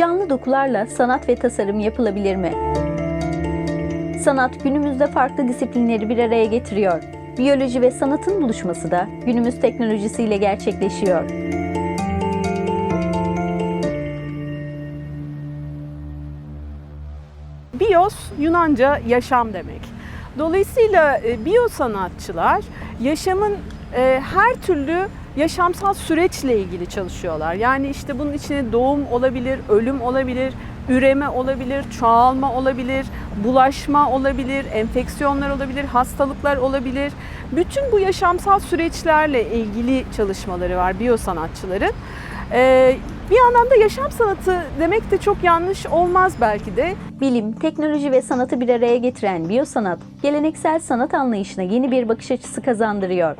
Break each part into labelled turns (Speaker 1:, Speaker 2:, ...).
Speaker 1: Canlı dokularla sanat ve tasarım yapılabilir mi? Sanat günümüzde farklı disiplinleri bir araya getiriyor. Biyoloji ve sanatın buluşması da günümüz teknolojisiyle gerçekleşiyor.
Speaker 2: Bios Yunanca yaşam demek. Dolayısıyla e, biyo sanatçılar yaşamın e, her türlü yaşamsal süreçle ilgili çalışıyorlar. Yani işte bunun içine doğum olabilir, ölüm olabilir, üreme olabilir, çoğalma olabilir, bulaşma olabilir, enfeksiyonlar olabilir, hastalıklar olabilir. Bütün bu yaşamsal süreçlerle ilgili çalışmaları var biyo sanatçıların. E, bir yandan da yaşam sanatı demek de çok yanlış olmaz belki de.
Speaker 1: Bilim, teknoloji ve sanatı bir araya getiren biyosanat, geleneksel sanat anlayışına yeni bir bakış açısı kazandırıyor.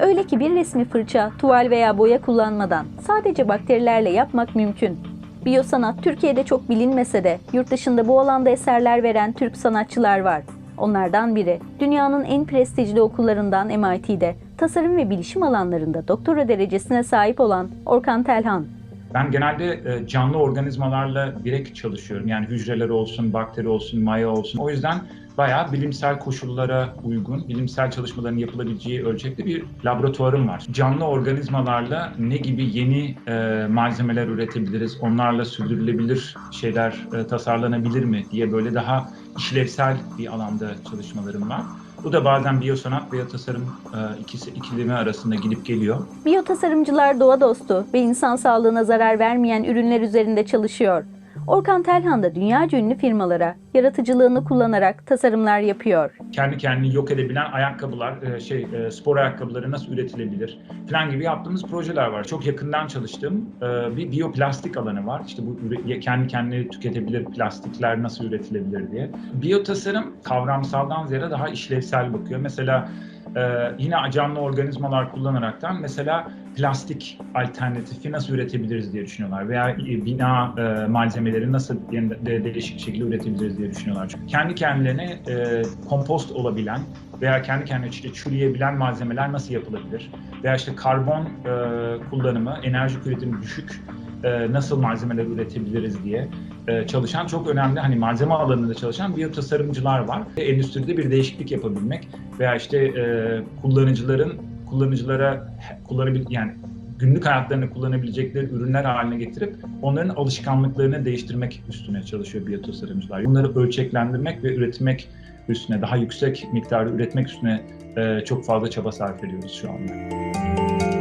Speaker 1: Öyle ki bir resmi fırça, tuval veya boya kullanmadan sadece bakterilerle yapmak mümkün. Biyosanat Türkiye'de çok bilinmese de yurt dışında bu alanda eserler veren Türk sanatçılar var. Onlardan biri dünyanın en prestijli okullarından MIT'de tasarım ve bilişim alanlarında doktora derecesine sahip olan Orkan Telhan.
Speaker 3: Ben genelde e, canlı organizmalarla direkt çalışıyorum. Yani hücreler olsun, bakteri olsun, maya olsun. O yüzden bayağı bilimsel koşullara uygun, bilimsel çalışmaların yapılabileceği ölçekte bir laboratuvarım var. Canlı organizmalarla ne gibi yeni e, malzemeler üretebiliriz, onlarla sürdürülebilir şeyler e, tasarlanabilir mi diye böyle daha işlevsel bir alanda çalışmalarım var. Bu da bazen biyosanat veya tasarım e, ikisi ikilemi arasında gidip geliyor.
Speaker 1: Biyotasarımcılar doğa dostu ve insan sağlığına zarar vermeyen ürünler üzerinde çalışıyor. Orkan Telhan da dünyaca ünlü firmalara yaratıcılığını kullanarak tasarımlar yapıyor.
Speaker 3: kendi kendini yok edebilen ayakkabılar, e, şey e, spor ayakkabıları nasıl üretilebilir falan gibi yaptığımız projeler var. Çok yakından çalıştığım e, bir biyoplastik alanı var. İşte bu kendi kendini tüketebilir plastikler nasıl üretilebilir diye. Biyotasarım kavramsaldan ziyade daha işlevsel bakıyor. Mesela yine canlı organizmalar kullanaraktan mesela plastik alternatifi nasıl üretebiliriz diye düşünüyorlar veya bina malzemeleri nasıl değişik şekilde üretebiliriz diye düşünüyorlar. Çünkü kendi kendilerine e, kompost olabilen veya kendi kendine işte çürüyebilen malzemeler nasıl yapılabilir? Veya işte karbon e, kullanımı, enerji üretimi düşük e, nasıl malzemeler üretebiliriz diye e, çalışan çok önemli hani malzeme alanında çalışan biyotasarımcılar var. Endüstride bir değişiklik yapabilmek veya işte e, kullanıcıların kullanıcılara kullanabil yani günlük hayatlarını kullanabilecekleri ürünler haline getirip onların alışkanlıklarını değiştirmek üstüne çalışıyor biyotasarımcılar. Bunları ölçeklendirmek ve üretmek üstüne daha yüksek miktarda üretmek üstüne e, çok fazla çaba sarf ediyoruz şu anda.